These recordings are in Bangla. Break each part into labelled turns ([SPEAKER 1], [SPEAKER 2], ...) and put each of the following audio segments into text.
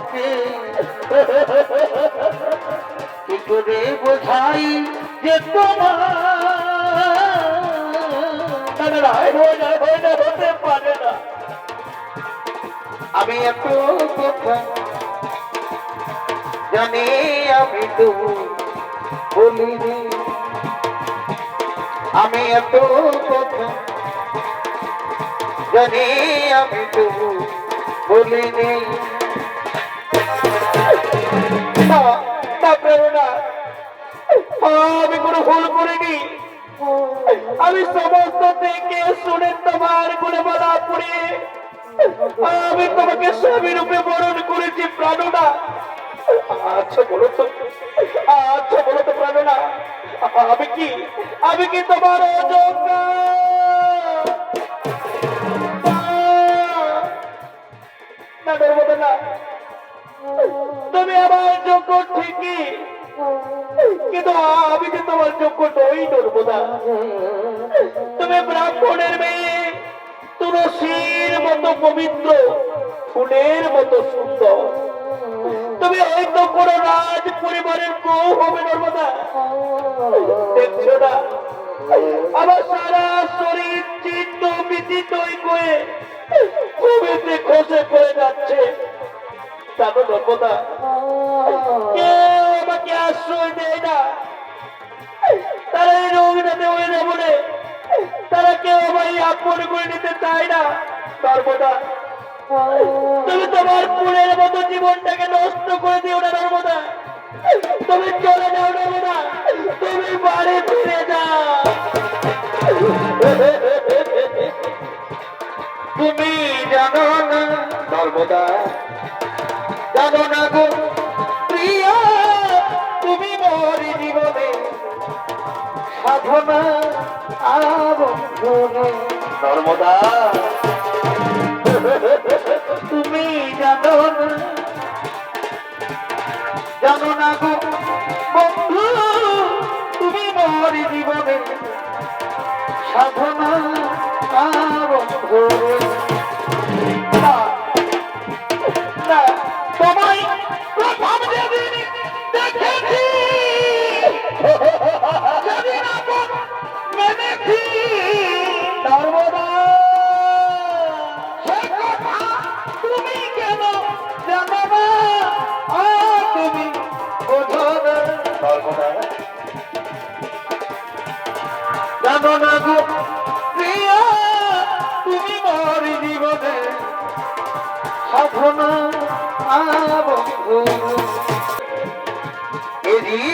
[SPEAKER 1] তোমাকে কি করে বোঝাই যে তোমার। আমি এত কথা জানি আমি তো বলিনি। আমি এত জানি আমি তো বলিনি। আমি কোনো ভুল করিনি। আমি সমস্ত থেকে শুনে তোমার গুণে বলা পড়ে আমি তোমাকে স্বামী রূপে বরণ করেছি প্রাণনা। আচ্ছা বলো তো। আচ্ছা বলো তো প্রাণনা। আমি কি? আমি কি তোমার অযোগ্য? না। তুমি আমার যোগ্য ঠিকই। কিন্তু আমি যে তোমার যোগ্য নই ডরবো না তুমি ব্রাহ্মণের মেয়ে, তুলসীর মতো পবিত্র, ফুলের মতো সুন্দর। তুমি হয়তো রাজ পরিবারের বউ হবে নর্মদা। দেখছ না? আমার সারা শরীর চিত্ত বিচিত হয়ে ভূমিতে খসে পড়ে যাচ্ছে। জানো নর্মদা আমাকে আশ্রয় দেয় না। তারা এই রোগটাতে হয়ে না বলে তারা কেউ আমায় আপন করে নিতে চায় না। সর্বদা তুমি তোমার ফুলের মতো জীবনটাকে নষ্ট করে দিও না, নর্মদা। তুমি চলে যাও, নর্মদা। তুমি বাড়ি ফিরে যাও। তুমি জানো না, নর্মদা। জানো না গো তুমি জানো না জানো না গো বন্ধু তুমি মোর জীবনে সাধনা আবন্ধনে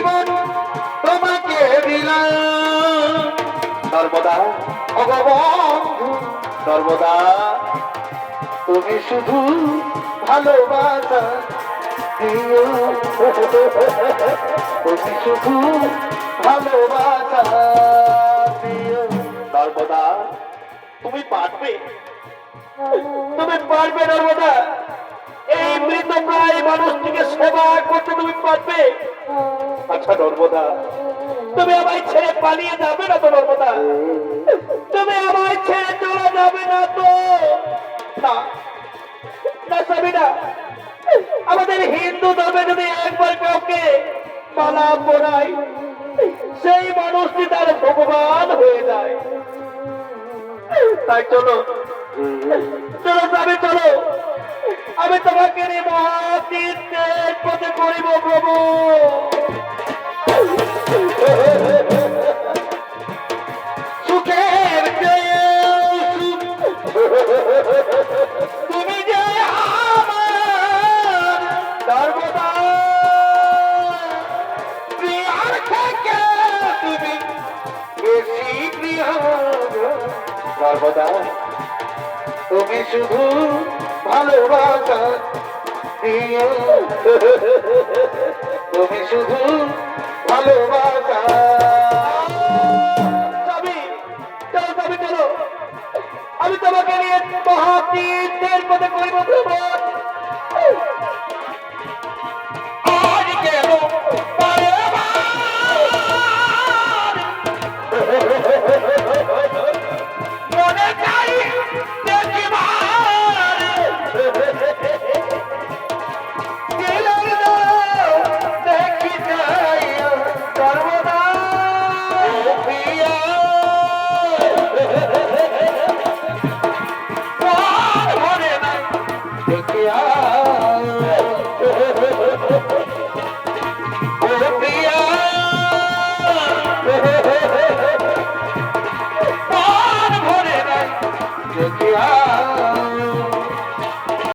[SPEAKER 1] জীবন তোমাকে দিলাম। সর্বদা ভগবন্ধু সর্বদা তুমি শুধু ভালোবাসা তুমি শুধু ভালোবাসা সর্বদা তুমি পারবে? তুমি পারবে নর্মদা? এই মৃত প্রায় মানুষটিকে সেবা করতে তুমি পারবে? আচ্ছা নর্মদা। তুমি আমায় ছেড়ে পালিয়ে যাবে না তো, নর্মদা? তুমি আমায় ছেড়ে চলে যাবে না তো। না না আমাদের হিন্দু ধর্মে যদি একবার কাউকে মালা পড়াই সেই মানুষটি তার ভগবান হয়ে যায়। তাই চলো। চলো তবে চলো। আমি তোমাকে নিয়ে মহাতীর্থের পথে করিব প্রভু। সর্বদা তুমি শুধু ভালোবাসা তুমি শুধু ভালোবাসা। আমি তোমাকে নিয়ে মহাতীর্থের পথে করিব ভ্রমণ